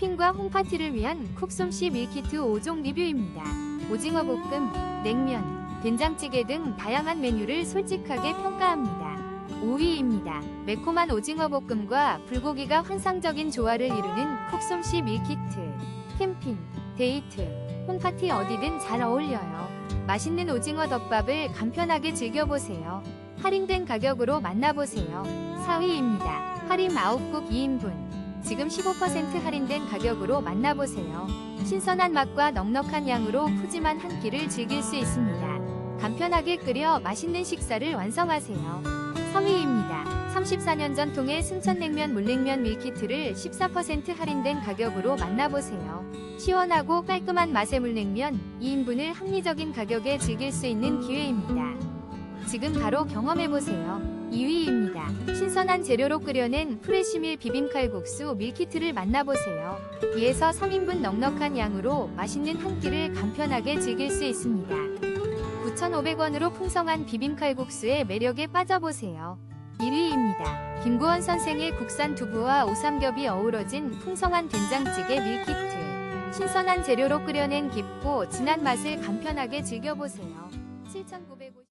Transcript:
캠핑과 홈파티를 위한 쿡솜씨 밀키트 5종 리뷰입니다. 오징어 볶음, 냉면, 된장찌개 등 다양한 메뉴를 솔직하게 평가합니다. 5위입니다. 매콤한 오징어 볶음과 불고기가 환상적인 조화를 이루는 쿡솜씨 밀키트. 캠핑, 데이트, 홈파티 어디든 잘 어울려요. 맛있는 오징어 덮밥을 간편하게 즐겨보세요. 할인된 가격으로 만나보세요. 4위입니다. 할인 아욱국 2인분. 지금 15% 할인된 가격으로 만나보세요. 신선한 맛과 넉넉한 양으로 푸짐한 한 끼를 즐길 수 있습니다. 간편하게 끓여 맛있는 식사를 완성하세요. 3위입니다. 34년 전통의 순천냉면 물냉면 밀키트를 14% 할인된 가격으로 만나보세요. 시원하고 깔끔한 맛의 물냉면 2인분을 합리적인 가격에 즐길 수 있는 기회입니다. 지금 바로 경험해보세요. 2위입니다. 신선한 재료로 끓여낸 프레시밀 비빔칼국수 밀키트를 만나보세요. 2에서 3인분 넉넉한 양으로 맛있는 한 끼를 간편하게 즐길 수 있습니다. 9,500원으로 풍성한 비빔칼국수의 매력에 빠져보세요. 1위입니다. 김구원 선생의 국산 두부와 오삼겹이 어우러진 풍성한 된장찌개 밀키트. 신선한 재료로 끓여낸 깊고 진한 맛을 간편하게 즐겨보세요. 7,950